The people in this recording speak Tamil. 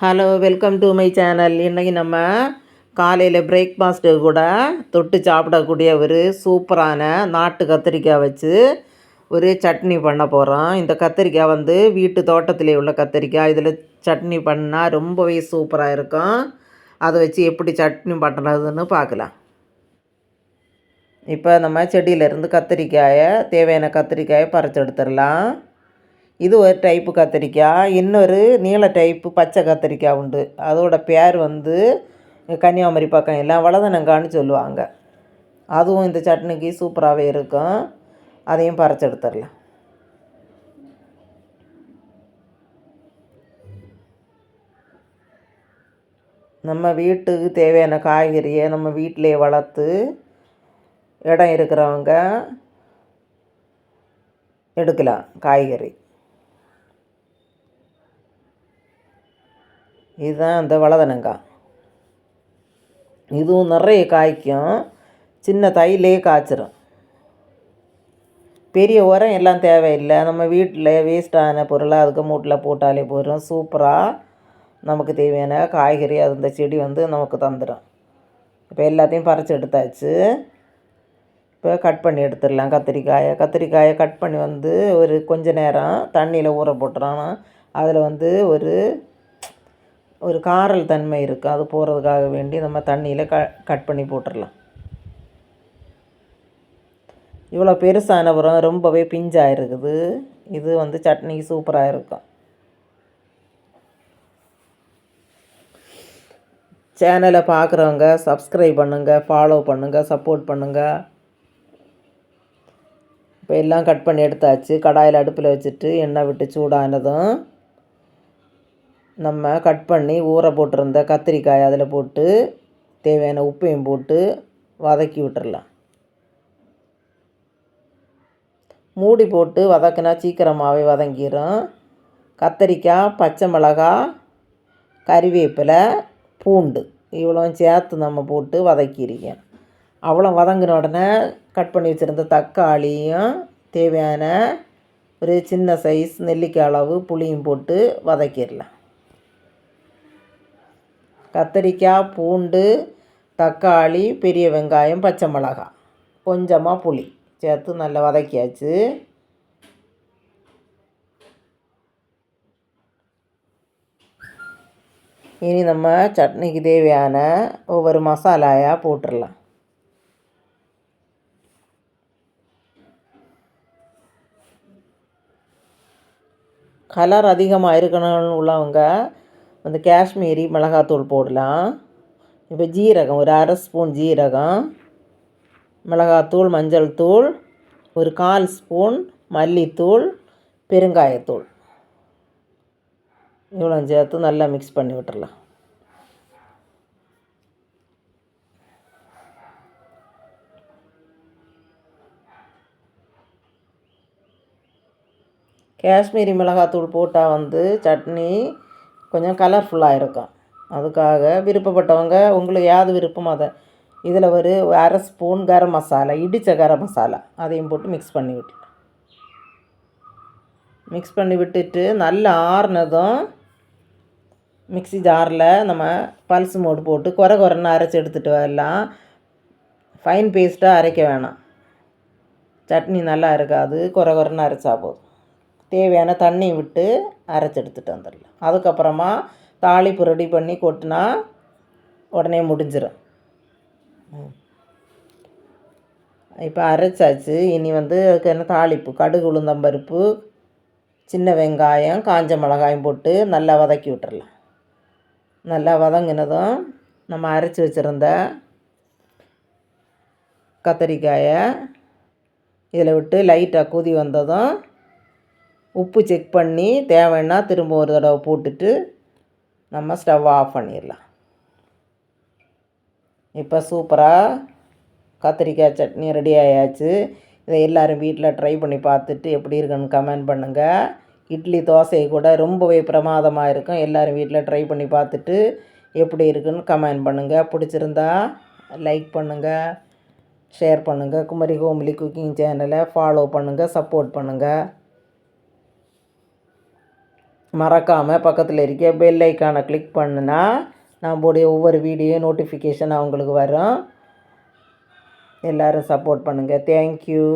Hello welcome to my channel இன்றைக்கி நம்ம காலையில் பிரேக்ஃபாஸ்ட்டு கூட தொட்டு சாப்பிடக்கூடிய ஒரு சூப்பரான நாட்டு கத்திரிக்காய் வச்சு ஒரு சட்னி பண்ண போகிறோம் இந்த கத்திரிக்காய் வந்து வீட்டு தோட்டத்திலே உள்ள கத்திரிக்காய். இதில் சட்னி பண்ணால் ரொம்பவே சூப்பராக இருக்கும். அதை வச்சு எப்படி சட்னி பண்ணுறதுன்னு பார்க்கலாம். இப்போ நம்ம செடியிலேருந்து கத்திரிக்காயை தேவையான கத்திரிக்காயை பறிச்சு எடுத்துடலாம். இது ஒரு டைப்பு கத்திரிக்காய் இன்னொரு நீல டைப்பு பச்சை கத்திரிக்காய் உண்டு. அதோட பேர் வந்து கன்னியாகுமரி பக்கம் எல்லாம் வளதனங்கான்னு சொல்லுவாங்க. அதுவும் இந்த சட்னிக்கு சூப்பராகவே இருக்கும். அதையும் பறிச்சு எடுத்துடலாம். நம்ம வீட்டுக்கு தேவையான காய்கறியை நம்ம வீட்டிலே வளர்த்து இடம் இருக்கிறவங்க எடுக்கலாம் காய்கறி. இதுதான் அந்த வளதனங்காய் இதுவும் நிறைய காய்க்கும். சின்ன தையிலே காய்ச்சிரும். பெரிய உரம் எல்லாம் தேவையில்லை. நம்ம வீட்டில் வேஸ்ட்டான பொருளை அதுக்கு மூட்டில் போட்டாலே போதும். சூப்பராக நமக்கு தேவையான காய்கறி அது இந்த செடி வந்து நமக்கு தந்துடும் இப்போ எல்லாத்தையும் பறித்து எடுத்தாச்சு. இப்போ கட் பண்ணி எடுத்துடலாம். கத்திரிக்காயை. கத்திரிக்காயை கட் பண்ணி வந்து ஒரு கொஞ்ச நேரம் தண்ணியில் ஊற போட்டுறோம் அதில் வந்து ஒரு ஒரு காரல் தன்மை இருக்குது அது போகிறதுக்காக வேண்டி நம்ம தண்ணியில் க கட் பண்ணி போட்டுடலாம் இவ்வளோ பெருசான உரம் ரொம்பவே பிஞ்சாக இருக்குது இது வந்து சட்னிக்கு சூப்பராக இருக்கும். சேனலை பார்க்குறவங்க சப்ஸ்கிரைப் பண்ணுங்கள் ஃபாலோ பண்ணுங்கள் சப்போர்ட் பண்ணுங்கள் இப்போ எல்லாம் கட் பண்ணி எடுத்தாச்சு. கடாயில் அடுப்பில் வச்சுட்டு எண்ணெய் விட்டு சூடானதும் நம்ம கட் பண்ணி ஊற போட்டிருந்த கத்திரிக்காய் அதில் போட்டு தேவையான உப்பையும் போட்டு வதக்கி விட்டுறலாம். மூடி போட்டு வதக்கினா சீக்கிரமாகவே வதங்கிடும் கத்திரிக்காய் பச்சை மிளகா கறிவேப்பிலை பூண்டு இவ்வளோ சேர்த்து நம்ம போட்டு வதக்கியிருக்கேன் அவ்வளோ வதங்கின உடனே கட் பண்ணி வச்சுருந்த தக்காளியும் தேவையான ஒரு சின்ன சைஸ் நெல்லிக்காய் அளவு புளியும் போட்டு வதக்கிடலாம். கத்திரிக்காய் பூண்டு தக்காளி பெரிய வெங்காயம் பச்சை மிளகாய் கொஞ்சமாக புளி. சேர்த்து நல்லா வதக்கியாச்சு. இனி நம்ம சட்னிக்கு தேவையான ஒவ்வொரு மசாலாயாக போட்டுடலாம் கலர் அதிகமாக இருக்கணும்னு உள்ளவங்க அந்த காஷ்மீரி மிளகாத்தூள் போடலாம். இப்போ ஜீரகம் ஒரு அரை ஸ்பூன் ஜீரகம் மிளகாத்தூள் மஞ்சள் தூள் ஒரு கால் ஸ்பூன் மல்லித்தூள் பெருங்காயத்தூள். இவ்வளோ சேர்த்து நல்லா மிக்ஸ் பண்ணி விட்டுறலாம். காஷ்மீரி மிளகாத்தூள் போட்டால் வந்து சட்னி கொஞ்சம் கலர்ஃபுல்லாக இருக்கும். அதுக்காக விருப்பப்பட்டவங்க உங்களுக்கு யாது விருப்பமோ அதை இதில் ஒரு அரை ஸ்பூன் கரம் மசாலா இடித்த கரம் மசாலா அதையும் போட்டு மிக்ஸ் பண்ணி விட்டு. மிக்ஸ் பண்ணி விட்டுட்டு நல்லா ஆறுனதும் மிக்ஸி ஜாரில் நம்ம பல்ஸ் மோடு போட்டு குறை குறைன்னு அரைச்சி எடுத்துகிட்டு வரலாம். ஃபைன் பேஸ்ட்டாக அரைக்க வேணாம். சட்னி நல்லா இருக்காது குறை குறைன்னு அரைச்சா போதும். தேவையான தண்ணி விட்டு அரைச்சி எடுத்துகிட்டு வந்துடலாம். அதுக்கப்புறமா தாளிப்பு ரெடி பண்ணி கொட்டினா உடனே முடிஞ்சிடும் இப்போ அரைச்சாச்சு. இனி வந்து அதுக்கு என்ன தாளிப்பு? கடுகு உளுந்தம்பருப்பு சின்ன வெங்காயம் காஞ்ச மிளகாயும் போட்டு நல்லா வதக்கி விட்டுறலாம். நல்லா வதங்கினதும் நம்ம அரைச்சி வச்சுருந்த கத்தரிக்காயை இதில் விட்டு லைட்டாக கொதி வந்ததும் உப்பு செக் பண்ணி தேவைன்னா திரும்ப ஒரு தடவை போட்டுட்டு நம்ம ஸ்டவ் ஆஃப் பண்ணிடலாம். இப்போ சூப்பராக கத்திரிக்காய் சட்னி ரெடி ஆயாச்சு. இதை எல்லோரும் வீட்டில் ட்ரை பண்ணி பார்த்துட்டு எப்படி இருக்குன்னு கமெண்ட் பண்ணுங்கள் இட்லி தோசை கூட ரொம்பவே பிரமாதமாக இருக்கும். எல்லோரும் வீட்டில் ட்ரை பண்ணி பார்த்துட்டு எப்படி இருக்குன்னு கமெண்ட் பண்ணுங்கள் பிடிச்சிருந்தா லைக் பண்ணுங்கள் ஷேர் பண்ணுங்கள் குமரி ஹோம்லி குக்கிங் சேனலை ஃபாலோ பண்ணுங்கள் சப்போர்ட் பண்ணுங்கள் மறக்காமல் பக்கத்தில் இருக்க பெல் ஐக்கானை கிளிக் பண்ணுனா நம்மளுடைய ஒவ்வொரு வீடியோ நோட்டிஃபிகேஷன் அவங்களுக்கு வரும். எல்லோரும் சப்போர்ட் பண்ணுங்கள் தேங்க்யூ